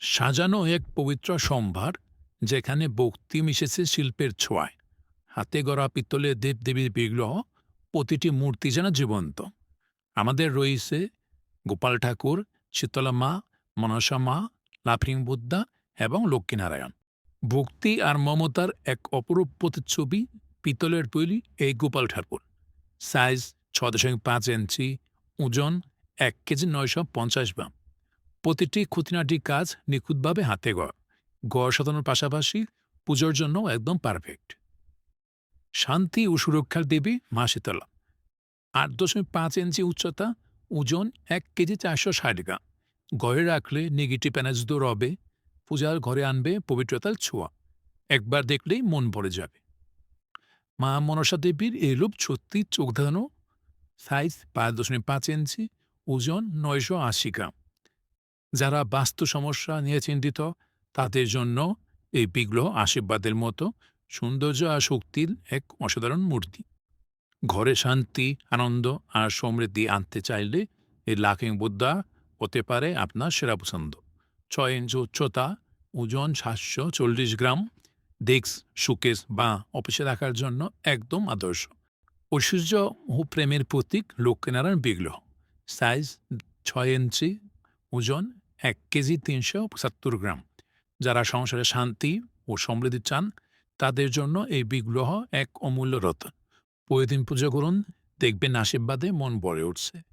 সাজানো এক পবিত্র সম্ভার যেখানে ভক্তি মিশেছে শিল্পের ছোঁয়ায়। হাতে গড়া পিত্তলের দেবদেবীর বিগ্রহ প্রতিটি মূর্তি যেন জীবন্ত। আমাদের রয়েছে গোপাল ঠাকুর, শীতলা মা, মনসা মা, লাফিং বুদ্ধা এবং লক্ষ্মীনারায়ণ। ভক্তি আর মমতার এক অপরূপ প্রতিচ্ছবি পিতলের তৈরি এই গোপাল ঠাকুর। সাইজ ছ দশমিক পাঁচ ইঞ্চি, ওজন এক কেজি নয়শো পঞ্চাশ গ্রাম। প্রতিটি খুঁটিনাটি কাজ নিখুঁতভাবে হাতে গড় গড় সাজানোর পাশাপাশি পুজোর জন্য একদম পারফেক্ট। শান্তি ও সুরক্ষার দেবী মা শীতলা আট দশমিক পাঁচ ইঞ্চি উচ্চতা, ওজন এক কেজি চারশো ষাট গ্রাম। ঘরে রাখলে নেগেটিভ এনার্জি তো রবে, পূজার ঘরে আনবে পবিত্রতার ছোঁয়া। একবার দেখলেই মন ভরে যাবে। মা মনসা দেবীর এই রূপ সত্যি চোখ ধানো সাইজ পাঁচ দশমিক পাঁচ ইঞ্চি, ওজন নয়শো আশি গ্রাম। যারা বাস্তু সমস্যা নিয়ে চিন্তিত, তাদের জন্য এই বিগ্রহ আশীর্বাদের মতো সৌন্দর্য আর শক্তির এক অসাধারণ মূর্তি। ঘরে শান্তি, আনন্দ আর সমৃদ্ধি আনতে চাইলে এই লাকিং বুদ্ধা হতে পারে আপনার সেরা পছন্দ। ছয় ইঞ্চ উচ্চতা, ওজন সাতশো চল্লিশ গ্রাম, ডেস্ক সুকেস বা অফিসে রাখার জন্য একদম আদর্শ। ঐশ্বর্য ও প্রেমের প্রতীক লক্ষ্মীনারায়ণ বিগ্রহ। সাইজ ছয় ইঞ্চি, ওজন এক কেজি তিনশো পঁচাত্তর গ্রাম। যারা সংসারে শান্তি ও সমৃদ্ধি চান, তাদের জন্য এই বিগ্রহ এক অমূল্য রতন। প্রতিদিন পুজো করুন, দেখবেন আশীর্বাদে মন ভরে উঠছে।